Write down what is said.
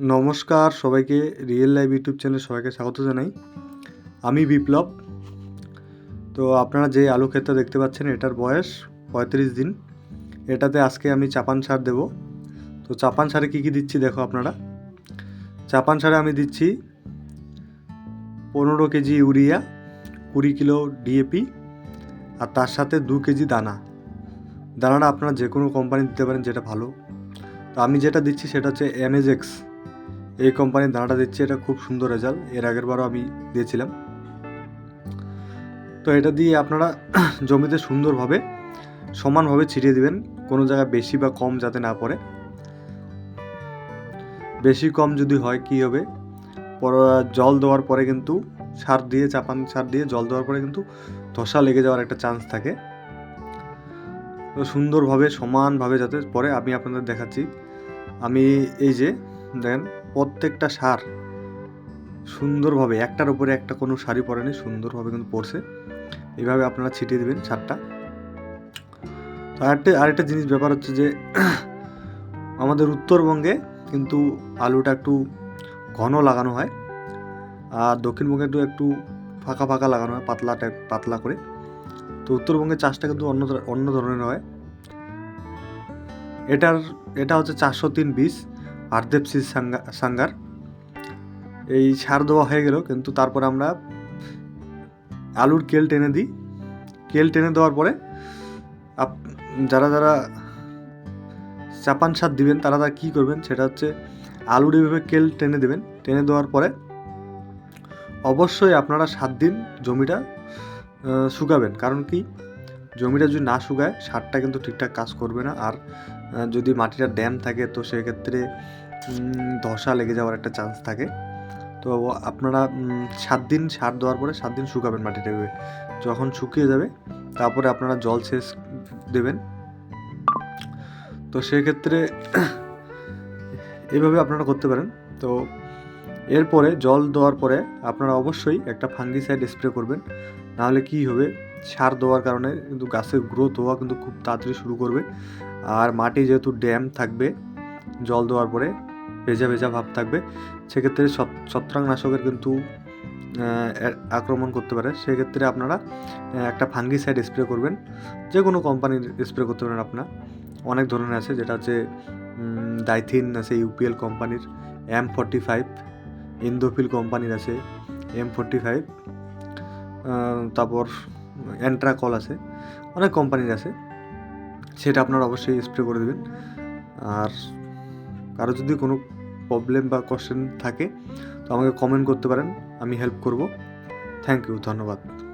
নমস্কার সবাইকে real live YouTube চ্যানেলে সবাইকে স্বাগত জানাই। আমি বিপ্লব। তো আপনারা যে আলু ক্ষেতটা দেখতে পাচ্ছেন, এটার বয়স পঁয়ত্রিশ দিন। এটাতে আজকে আমি চাপান সার দেব। তো চাপান সারে কী কী দিচ্ছি দেখো আপনারা। চাপান সারে আমি দিচ্ছি পনেরো কেজি ইউরিয়া, কুড়ি কিলো ডিএপি আর তার সাথে দু কেজি দানা। দানাটা আপনারা যে কোনো কোম্পানি দিতে পারেন, যেটা ভালো। তো আমি যেটা দিচ্ছি সেটা হচ্ছে এমএজেক্স এই কোম্পানির দানাটা দিচ্ছে, এটা খুব সুন্দর রেজাল্ট এর আগের বারও আমি দিয়েছিলাম। তো এটা দিয়ে আপনারা জমিতে সুন্দরভাবে, সমানভাবে ছিটিয়ে দিবেন। কোনো জায়গায় বেশি বা কম যাতে না পড়ে। বেশি কম যদি হয়, কি হবে? পর, জল দেওয়ার পরে কিন্তু সার দিয়ে, চাপান সার দিয়ে জল দেওয়ার পরে কিন্তু ধসা লেগে যাওয়ার একটা চান্স থাকে। তো সুন্দরভাবে, সমানভাবে যাতে পরে আমি আপনাদের দেখাচ্ছি। আমি এই যে, দেখেন প্রত্যেকটা সার সুন্দরভাবে, একটার উপরে একটা কোনো শাড়ি পরেনি সুন্দরভাবে কিন্তু পড়ছে। এইভাবে আপনারা ছিটিয়ে দেবেন সারটা। তো আরেকটা আরেকটা জিনিস ব্যাপার হচ্ছে যে, আমাদের উত্তরবঙ্গে কিন্তু আলুটা একটু ঘন লাগানো হয় আর দক্ষিণবঙ্গে একটু একটু ফাঁকা ফাঁকা লাগানো হয়, পাতলা টাইপ, পাতলা করে। তো উত্তরবঙ্গের চাষটা কিন্তু অন্য অন্য ধরনের হয়। এটার, এটা হচ্ছে চারশো তিন বিশ আর্দেপসিস সাঙ্গার। এই সার দেওয়া হয়ে গেল, কিন্তু তারপরে আমরা আলুর কেল টেনে দিই। কেল টেনে দেওয়ার পরে আপ- যারা যারা চাপান সার দিবেন, তারা তারা কী করবেন, সেটা হচ্ছে আলুর এইভাবে কেল টেনে দেবেন। টেনে দেওয়ার পরে অবশ্যই আপনারা সাত দিন জমিটা শুকাবেন। কারণ কি? জমিটা যদি না শুকায়, সারটা কিন্তু ঠিকঠাক কাজ করবে না। আর যদি মাটিটা ড্যাম থাকে, তো সেক্ষেত্রে ধসা লেগে যাওয়ার একটা চান্স থাকে। তো আপনারা সাত দিন সার দেওয়ার পরে সাত দিন শুকাবেন মাটিটাকে যখন শুকিয়ে যাবে, তারপরে আপনারা জল সেচ দেবেন। তো সেক্ষেত্রে এইভাবে আপনারা করতে পারেন। তো এরপরে জল দেওয়ার পরে আপনারা অবশ্যই একটা ফাঙ্গিসাইড স্প্রে করবেন। নাহলে কি হবে? সার দেওয়ার কারণে কিন্তু গাছের গ্রোথ হওয়া কিন্তু খুব তাড়াতাড়ি শুরু করবে। আর মাটি যেহেতু ড্যাম থাকবে, জল দেওয়ার পরে ভেজা ভেজা ভাব থাকবে, সেক্ষেত্রে ছত- ছত্রাকনাশকের কিন্তু আক্রমণ করতে পারে। সেক্ষেত্রে আপনারা একটা ফাঙ্গিসাইড স্প্রে করবেন। যে কোনো কোম্পানির স্প্রে করতে পারেন আপনার। অনেক ধরনের আছে, যেটা হচ্ছে ডাইথিন আছে ইউপিএল কোম্পানির এম ফর্টি ফাইভ ইন্দোফিল কোম্পানির আছে এম ফোরটি ফাইভ তারপর অ্যান্ট্রাকল আছে, অনেক কোম্পানির আছে, সেটা আপনারা অবশ্যই স্প্রে করে দেবেন। আর কারও যদি কোনো প্রবলেম বা কোশ্চেন থাকে, তো আমাকে কমেন্ট করতে পারেন, আমি হেল্প করব। থ্যাংক ইউ ধন্যবাদ।